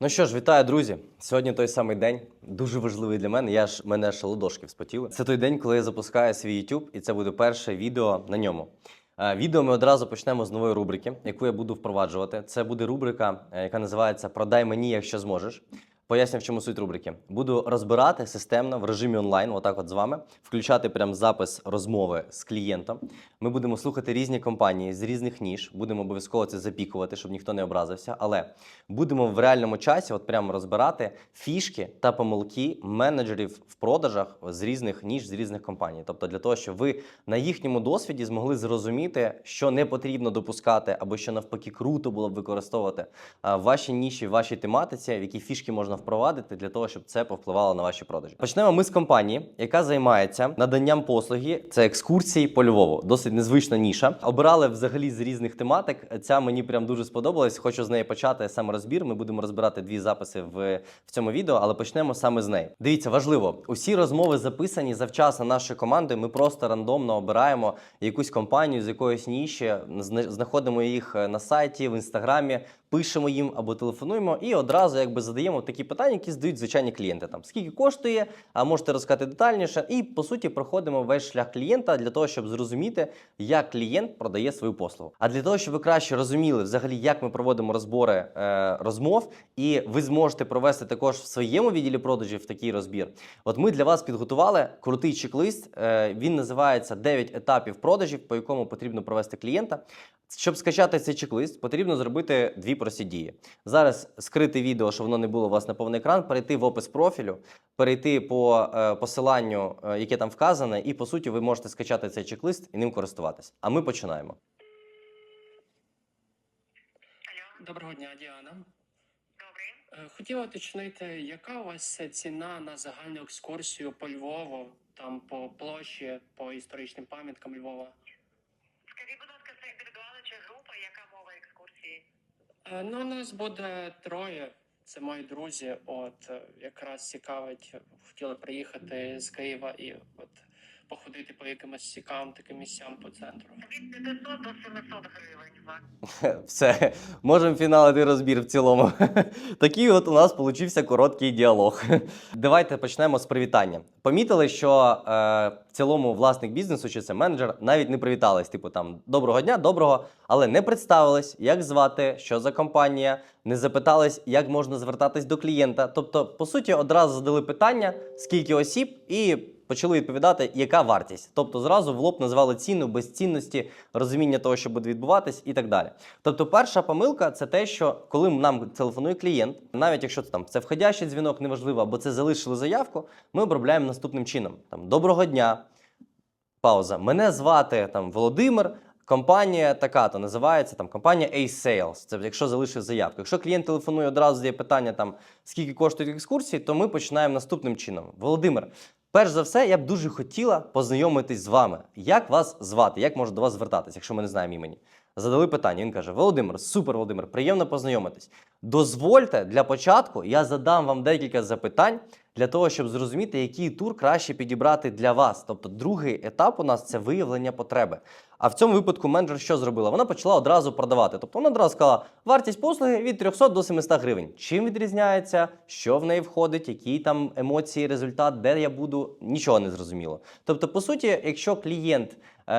Ну що ж, вітаю, друзі! Сьогодні той самий день, дуже важливий для мене. Я ж мене ще ладошки вспотіли. Це той день, коли я запускаю свій YouTube, і це буде перше відео на ньому. Е, Відео ми одразу почнемо з нової рубрики, яку я буду впроваджувати. Це буде рубрика, е, яка називається Продай мені, якщо зможеш. Поясню, в чому суть рубрики. Буду розбирати системно в режимі онлайн, отак от з вами, включати прям запис розмови з клієнтом. Ми будемо слухати різні компанії з різних ніж. Будемо обов'язково це запікувати, щоб ніхто не образився. Але будемо в реальному часі, от прямо розбирати фішки та помилки менеджерів в продажах з різних ніж, з різних компаній. Тобто, для того, щоб ви на їхньому досвіді змогли зрозуміти, що не потрібно допускати, або що навпаки круто було б використовувати а, в вашій ніші, в вашій тематиці, в які фішки можна впровадити для того, щоб це повпливало на ваші продажі. Почнемо ми з компанії, яка займається наданням послуги. Це екскурсії по Львову. Досить незвична ніша. Обирали взагалі з різних тематик. Ця мені прям дуже сподобалась. Хочу з неї почати саме розбір. Ми будемо розбирати дві записи в, в цьому відео, але почнемо саме з неї. Дивіться, важливо, усі розмови записані завчасно нашою командою. Ми просто рандомно обираємо якусь компанію з якоїсь ніші, знаходимо їх на сайті, в інстаграмі. Пишемо їм або телефонуємо і одразу якби задаємо такі питання, які задають звичайні клієнти. Там скільки коштує, а можете розказати детальніше. І по суті проходимо весь шлях клієнта для того, щоб зрозуміти, як клієнт продає свою послугу. А для того, щоб ви краще розуміли взагалі, як ми проводимо розбори е, розмов, і ви зможете провести також в своєму відділі продажів такий розбір. От ми для вас підготували крутий чек-лист. Е, він називається 9 етапів продажів, по якому потрібно провести клієнта. Щоб скачати цей чек-лист, потрібно зробити дві прості дії. Зараз скрити відео, щоб воно не було у вас на повний екран, перейти в опис профілю, перейти по е, посиланню, е, яке там вказане, і по суті ви можете скачати цей чек-лист і ним користуватись. А ми починаємо. Алло, Доброго дня, Діана. добрий. Е, Хотіла уточнити, яка у вас ціна на загальну екскурсію по Львову, там по площі, по історичним пам'яткам Львова? Скажіть, будь ласка, це індивідуальна чи група, яка мова екскурсії? Ну, у нас буде троє. Це мої друзі. От е, якраз цікавить, хотіли приїхати з Києва і от походити по якимось цікавим таким місцям по центру. Від 900 до 700 гривень. Все, можемо фіналити розбір в цілому. Такий от у нас получився короткий діалог. Давайте почнемо з привітання. Помітили, що е, в цілому власник бізнесу чи це менеджер навіть не привітались. Типу там доброго дня, доброго, але не представились, як звати, що за компанія, не запитались, як можна звертатись до клієнта. Тобто, по суті, одразу задали питання, скільки осіб, і почали відповідати, яка вартість. Тобто, зразу в лоб назвали ціну без цінності, розуміння того, що буде відбуватись, і так далі. Тобто, перша помилка це те, що коли нам телефонує клієнт, навіть якщо це там це входящий дзвінок, неважливо, або це залишили заявку, ми обробляємо наступним чином: там доброго дня. Пауза. Мене звати там Володимир. Компанія така то називається там компанія Ace Sales. Це якщо залишив заявку. Якщо клієнт телефонує одразу задає питання там скільки коштують екскурсії, то ми починаємо наступним чином. Володимир, перш за все, я б дуже хотіла познайомитись з вами. Як вас звати? Як можу до вас звертатись, якщо ми не знаємо імені? Задали питання. Він каже: Володимир, супер, Володимир, приємно познайомитись. Дозвольте для початку, я задам вам декілька запитань для того, щоб зрозуміти, який тур краще підібрати для вас. Тобто, другий етап у нас це виявлення потреби. А в цьому випадку менеджер що зробила? Вона почала одразу продавати. Тобто вона одразу сказала, вартість послуги від 300 до 700 гривень. Чим відрізняється, що в неї входить, які там емоції, результат, де я буду, нічого не зрозуміло. Тобто, по суті, якщо клієнт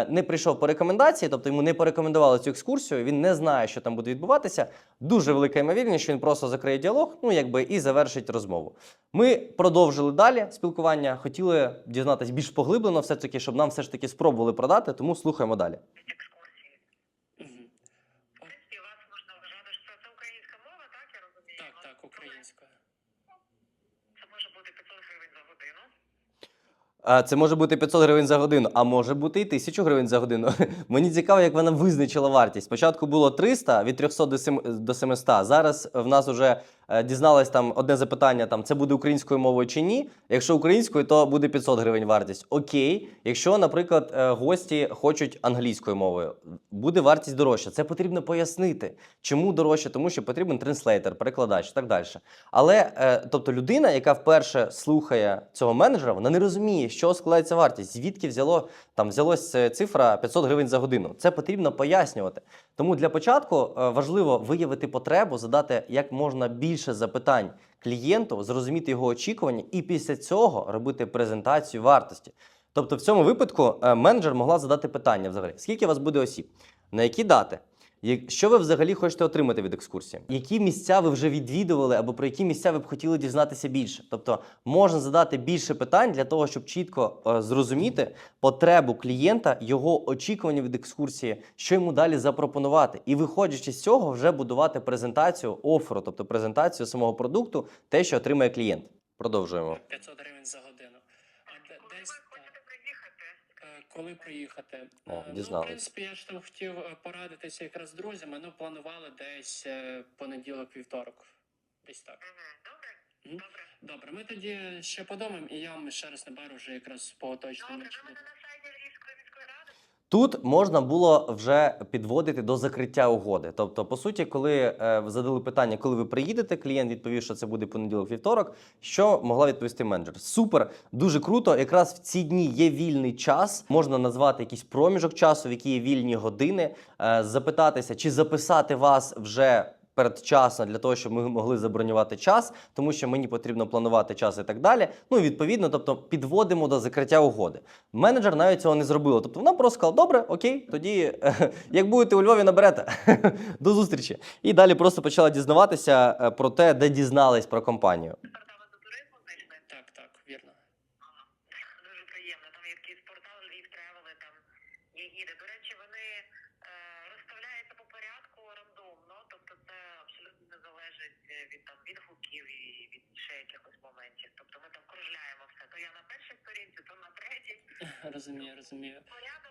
не прийшов по рекомендації, тобто йому не порекомендували цю екскурсію, він не знає, що там буде відбуватися. Дуже велика ймовірність, що він просто закриє діалог, ну якби і завершить розмову. Ми продовжили далі спілкування. Хотіли дізнатися більш поглиблено, все таки, щоб нам все ж таки спробували продати, тому слухаємо далі. Від екскурсії. Угу. В принципі, вас можна вважати, що це українська мова, так я розумію? Так, Ну, так, українською. Це може бути 500 гривень за годину. А Це може бути 500 гривень за годину, а може бути і 1000 гривень за годину. Мені цікаво, як вона визначила вартість. Спочатку було 300 від 300 до сем- до 700. Зараз в нас вже е, дізналось там одне запитання: там це буде українською мовою чи ні. Якщо українською, то буде 500 гривень вартість. Окей. Якщо, наприклад, е, гості хочуть англійською мовою, буде вартість дорожча. Це потрібно пояснити. Чому дорожче? Тому що потрібен транслейтер, перекладач і так далі. Але е, тобто людина, яка вперше слухає цього менеджера, вона не розуміє, що складається вартість, звідки взяло там взялось цифра 500 гривень за годину. Це потрібно пояснювати. Тому для початку е, важливо виявити потребу, задати як можна більше запитань клієнту, зрозуміти його очікування, і після цього робити презентацію вартості. Тобто, в цьому випадку е, менеджер могла задати питання взагалі: скільки у вас буде осіб, на які дати? Що ви взагалі хочете отримати від екскурсії? Які місця ви вже відвідували, або про які місця ви б хотіли дізнатися більше? Тобто можна задати більше питань для того, щоб чітко е, зрозуміти потребу клієнта, його очікування від екскурсії, що йому далі запропонувати, і виходячи з цього, вже будувати презентацію оферу, тобто презентацію самого продукту, те, що отримає клієнт. Продовжуємо. 500 гривень за годину. А де, Коли десь ви так. хочете приїхати? Е, Коли приїхати? О, Е, ну, в принципі, я ж там хотів е, порадитися якраз з друзями. Ну, планували десь е, понеділок, вівторок. Десь так. Добре? Добре. Добре, ми тоді ще подумаємо, і я вам ще раз наберу вже якраз по оточному Добре, ви мене на сайті? Тут можна було вже підводити до закриття угоди. Тобто, по суті, коли е, задали питання, коли ви приїдете, клієнт відповів, що це буде понеділок вівторок. Що могла відповісти менеджер? Супер, дуже круто. Якраз в ці дні є вільний час. Можна назвати якийсь проміжок часу, в які є вільні години, е, запитатися, чи записати вас вже. Передчасно для того, щоб ми могли забронювати час, тому що мені потрібно планувати час і так далі. Ну відповідно, тобто підводимо до закриття угоди. Менеджер навіть цього не зробила. Тобто вона просто сказала: добре, окей, тоді як будете у Львові, наберете. До зустрічі. І далі просто почала дізнаватися е, про те, де дізнались про компанію. Так, так, вірно. Дуже приємно. Там є якийсь портал Львів Тревели, там є гіди. До речі, вони е, розставляються по порядку рандомно, тобто це абсолютно не залежить е, від там відгуків і від ще якихось моментів. Тобто ми там кружляємо все. То я на першій сторінці, то на третій. Розумію, розумію. Порядок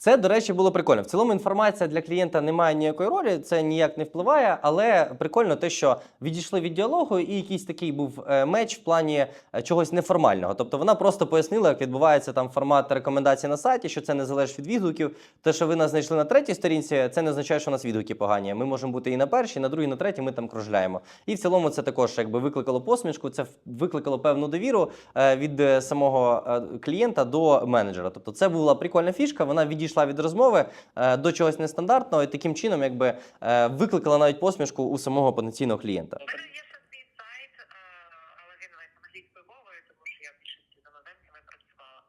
Це, до речі, було прикольно. В цілому інформація для клієнта не має ніякої ролі, це ніяк не впливає, але прикольно те, що відійшли від діалогу, і якийсь такий був е, меч в плані е, чогось неформального. Тобто вона просто пояснила, як відбувається там формат рекомендацій на сайті, що це не залежить від відгуків. Те, що ви нас знайшли на третій сторінці, це не означає, що у нас відгуки погані. Ми можемо бути і на першій, і на другій, і на третій. Ми там кружляємо. І в цілому це також якби викликало посмішку. Це викликало певну довіру е, від самого клієнта до менеджера. Тобто, це була прикольна фішка. Вона відійшла від розмови е, до чогось нестандартного, і таким чином, якби е, викликала навіть посмішку у самого потенційного клієнта. У мене є ще свій сайт, е, але він навіть англійською мовою, тому що я в більшості з іноземцями працювала.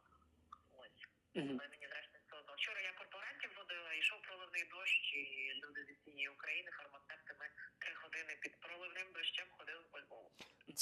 Ось. Мгм. Але мені зрештою все одно. Вчора я корпорантів водила, йшов проливний дощ, і люди зі всієї України, фармацевти, ми три години під проливним дощем ходили по Львову.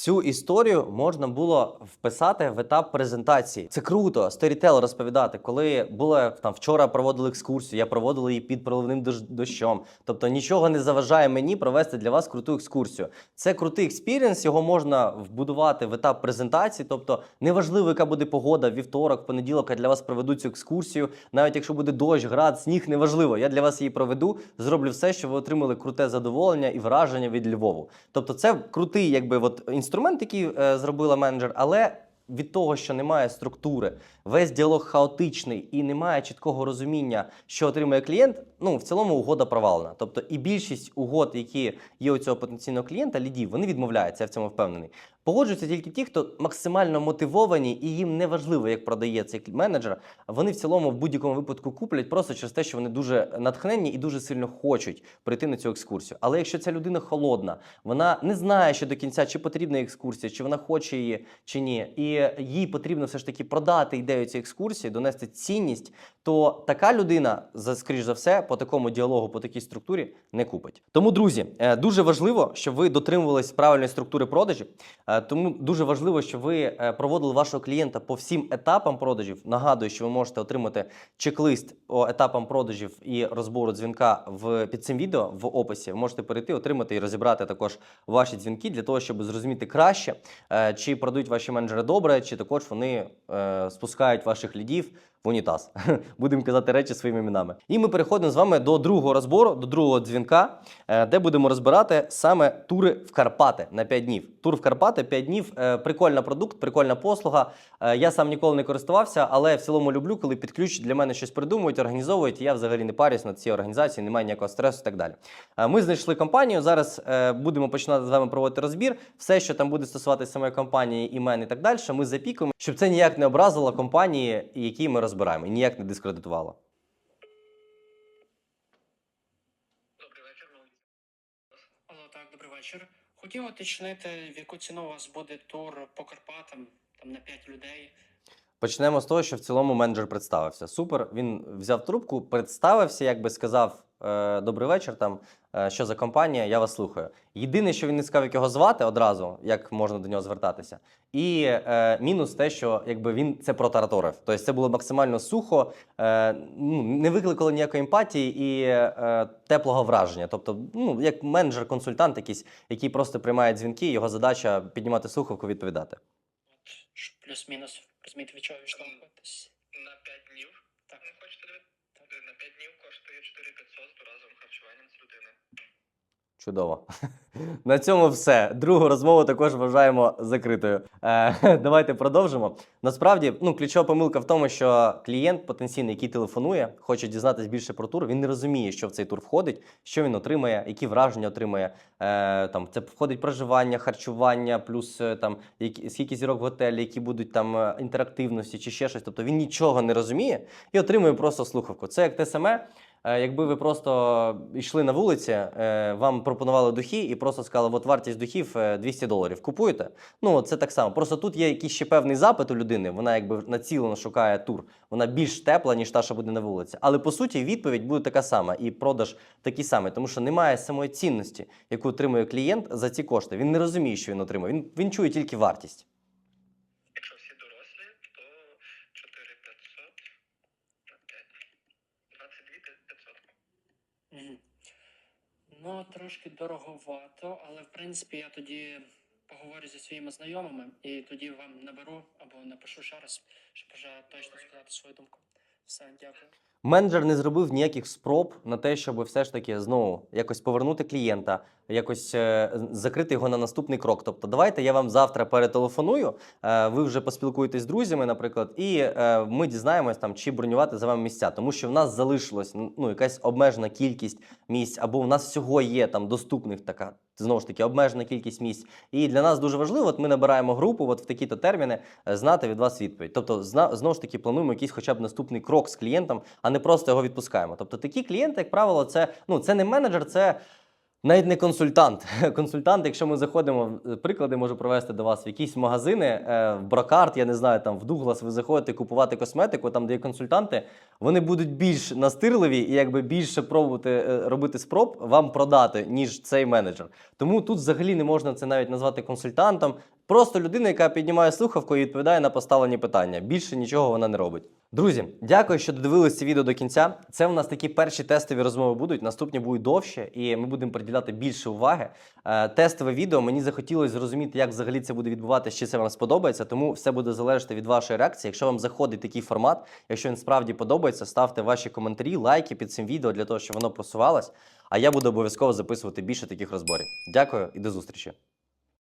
Цю історію можна було вписати в етап презентації. Це круто, сторітел розповідати. Коли було там вчора проводили екскурсію, я проводила її під проливним дощ- дощом. Тобто нічого не заважає мені провести для вас круту екскурсію. Це крутий експірієнс, його можна вбудувати в етап презентації. Тобто, неважливо, яка буде погода, вівторок, понеділок, я для вас проведу цю екскурсію. Навіть якщо буде дощ, град, сніг, неважливо. Я для вас її проведу, зроблю все, щоб ви отримали круте задоволення і враження від Львову. Тобто, це крутий, якби от інструмент, який е, зробила менеджер, але. Від того, що немає структури, весь діалог хаотичний і немає чіткого розуміння, що отримує клієнт. Ну в цілому угода провалена. Тобто, і більшість угод, які є у цього потенційного клієнта, лідів, вони відмовляються. Я в цьому впевнений. Погоджуються тільки ті, хто максимально мотивовані, і їм не важливо, як продає цей менеджер. Вони в цілому в будь-якому випадку куплять просто через те, що вони дуже натхненні і дуже сильно хочуть прийти на цю екскурсію. Але якщо ця людина холодна, вона не знає ще до кінця, чи потрібна екскурсія, чи вона хоче її, чи ні, і їй потрібно все ж таки продати ідею цієї екскурсії, донести цінність, то така людина, скоріш за все, по такому діалогу, по такій структурі не купить. Тому, друзі, е, дуже важливо, щоб ви дотримувались правильної структури продажів. Е, Тому дуже важливо, щоб ви е, проводили вашого клієнта по всім етапам продажів. Нагадую, що ви можете отримати чек-лист по етапам продажів і розбору дзвінка в під цим відео в описі. Ви можете перейти, отримати і розібрати також ваші дзвінки для того, щоб зрозуміти краще, чи продають ваші менеджери добре, чи також вони спускають ваших лідів в унітаз. Будемо казати речі своїми іменами. І ми переходимо з вами до другого розбору, до другого дзвінка, е, де будемо розбирати саме тури в Карпати на 5 днів. Тур в Карпати 5 днів. е, Прикольна продукт, прикольна послуга. Е, Я сам ніколи не користувався, але в цілому люблю, коли під для мене щось придумують, організовують. Я взагалі не парюсь над цією організацією, немає ніякого стресу і так далі. Ми знайшли компанію. Зараз будемо починати з вами проводити розбір. Все, що там буде стосуватися самої компанії, імен і так далі, ми запікуємо, щоб це ніяк не образило компанії, які ми розбираємо, і ніяк не дискредитувало. Добрий вечір, Так, добрий вечір. Хотів уточнити, в яку ціну у вас буде тур по Карпатам, там на 5 людей. Почнемо з того, що в цілому менеджер представився. Супер. Він взяв трубку, представився, якби сказав е, добрий вечір. Там е, що за компанія, я вас слухаю. Єдине, що він не сказав, як його звати одразу, як можна до нього звертатися. І е, мінус те, що якби він це протараторив. Тобто це було максимально сухо, е, ну, не викликало ніякої емпатії і е, теплого враження. Тобто, ну як менеджер-консультант, якийсь, який просто приймає дзвінки, його задача піднімати слухавку, відповідати. Плюс-мінус, розумієте, від чого відштовхуватись. На 5 днів. Так. Ну, хочете так. На 5 днів коштує 4500 з разом харчуванням з людини. Чудово. На цьому все. Другу розмову також вважаємо закритою. Е, давайте продовжимо. Насправді, ну, ключова помилка в тому, що клієнт потенційний, який телефонує, хоче дізнатися більше про тур. Він не розуміє, що в цей тур входить, що він отримає, які враження отримає. Е, там це входить проживання, харчування, плюс е, там які, скільки зірок в готелі, які будуть там е, інтерактивності чи ще щось. Тобто він нічого не розуміє і отримує просто слухавку. Це як те саме. Е, Якби ви просто йшли на вулиці, е, вам пропонували духи і просто сказали, от вартість духів е, 200 доларів. Купуєте? Ну, це так само. Просто тут є якийсь ще певний запит у людини. Вона якби націлено шукає тур. Вона більш тепла, ніж та, що буде на вулиці. Але по суті, відповідь буде така сама, і продаж такий самий, тому що немає самої цінності, яку отримує клієнт за ці кошти. Він не розуміє, що він отримує. Він, він чує тільки вартість. Якщо всі дорослі, то 4500 на 5. 22 500. Мгм. Ну, трошки дороговато, але в принципі я тоді поговорю зі своїми знайомими і тоді вам наберу або напишу ще раз, щоб вже точно сказати свою думку. Все, дякую. Менеджер не зробив ніяких спроб на те, щоб все ж таки знову якось повернути клієнта, якось е, закрити його на наступний крок. Тобто, давайте я вам завтра перетелефоную. е, ви вже поспілкуєтесь з друзями, наприклад, і е, ми дізнаємось там, чи бронювати за вами місця, тому що в нас залишилось ну якась обмежена кількість місць, або в нас всього є там доступних така. Знову ж таки, обмежена кількість місць. І для нас дуже важливо, от ми набираємо групу, от в такі-то терміни, е, знати від вас відповідь. Тобто, зна, знову ж таки, плануємо якийсь хоча б наступний крок з клієнтом, а не просто його відпускаємо. Тобто, такі клієнти, як правило, це ну це не менеджер, це. Навіть не консультант. Консультант, якщо ми заходимо, е, приклади можу провести до вас в якісь магазини, е, в Брокарт, я не знаю, там в Дуглас ви заходите купувати косметику, там де є консультанти, вони будуть більш настирливі і якби більше пробувати е, робити спроб вам продати, ніж цей менеджер. Тому тут взагалі не можна це навіть назвати консультантом. Просто людина, яка піднімає слухавку і відповідає на поставлені питання. Більше нічого вона не робить. Друзі, дякую, що додивилися це відео до кінця. Це у нас такі перші тестові розмови будуть. Наступні будуть довше, і ми будемо приділяти більше уваги. Е, тестове відео мені захотілося зрозуміти, як взагалі це буде відбуватися, чи це вам сподобається. Тому все буде залежати від вашої реакції. Якщо вам заходить такий формат, якщо він справді подобається, ставте ваші коментарі, лайки під цим відео для того, щоб воно просувалось. А я буду обов'язково записувати більше таких розборів. Дякую і до зустрічі.